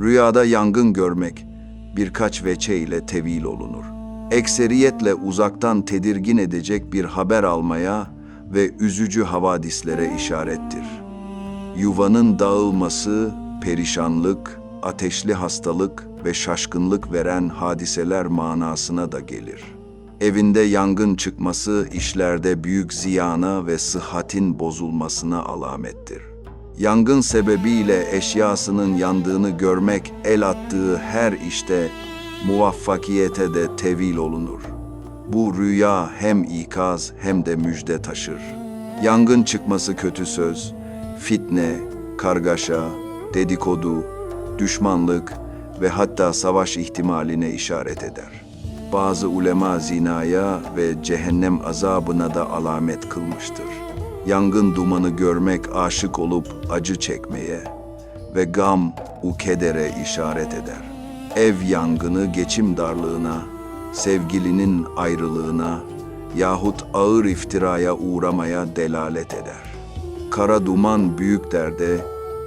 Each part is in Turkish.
Rüyada yangın görmek birkaç veçe ile tevil olunur. Ekseriyetle uzaktan tedirgin edecek bir haber almaya ve üzücü havadislere işarettir. Yuvanın dağılması, perişanlık, ateşli hastalık ve şaşkınlık veren hadiseler manasına da gelir. Evinde yangın çıkması işlerde büyük ziyana ve sıhhatin bozulmasına alamettir. Yangın sebebiyle eşyasının yandığını görmek el attığı her işte muvaffakiyete de tevil olunur. Bu rüya hem ikaz hem de müjde taşır. Yangın çıkması kötü söz, fitne, kargaşa, dedikodu, düşmanlık ve hatta savaş ihtimaline işaret eder. Bazı ulema zinaya ve cehennem azabına da alamet kılmıştır. Yangın dumanı görmek aşık olup acı çekmeye ve gam u kedere işaret eder. Ev yangını geçim darlığına, sevgilinin ayrılığına yahut ağır iftiraya uğramaya delalet eder. Kara duman büyük derde,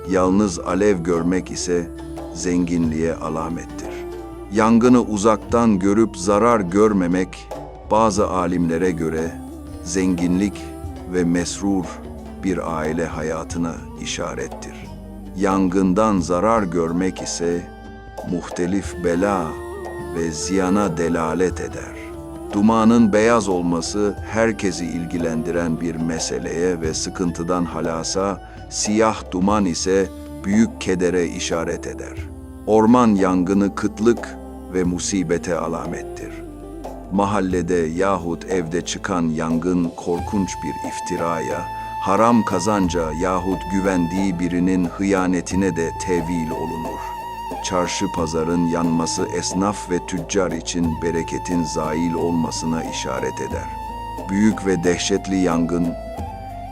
yalnız alev görmek ise zenginliğe alamettir. Yangını uzaktan görüp zarar görmemek bazı alimlere göre zenginlik ve mesrur bir aile hayatına işarettir. Yangından zarar görmek ise muhtelif bela ve ziyana delalet eder. Dumanın beyaz olması herkesi ilgilendiren bir meseleye ve sıkıntıdan halasa, siyah duman ise büyük kedere işaret eder. Orman yangını kıtlık ve musibete alamettir. Mahallede yahut evde çıkan yangın korkunç bir iftiraya, haram kazanca yahut güvendiği birinin hıyanetine de tevil olunur. Çarşı pazarın yanması esnaf ve tüccar için bereketin zail olmasına işaret eder. Büyük ve dehşetli yangın,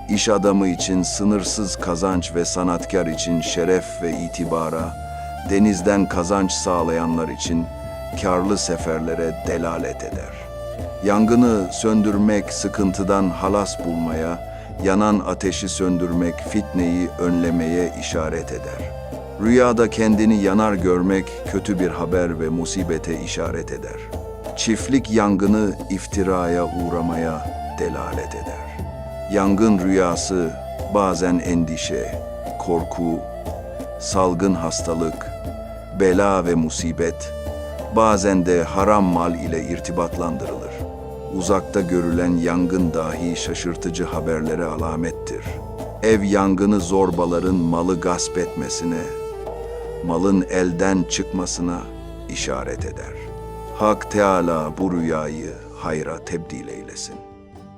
iş adamı için sınırsız kazanç ve sanatkar için şeref ve itibara, denizden kazanç sağlayanlar için karlı seferlere delalet eder. Yangını söndürmek sıkıntıdan halas bulmaya, yanan ateşi söndürmek fitneyi önlemeye işaret eder. Rüyada kendini yanar görmek kötü bir haber ve musibete işaret eder. Çiftlik yangını iftiraya uğramaya delalet eder. Yangın rüyası bazen endişe, korku, salgın hastalık, bela ve musibet, bazen de haram mal ile irtibatlandırılır. Uzakta görülen yangın dahi şaşırtıcı haberlere alamettir. Ev yangını zorbaların malı gasp etmesine, malın elden çıkmasına işaret eder. Hak Teala bu rüyayı hayra tebdil eylesin.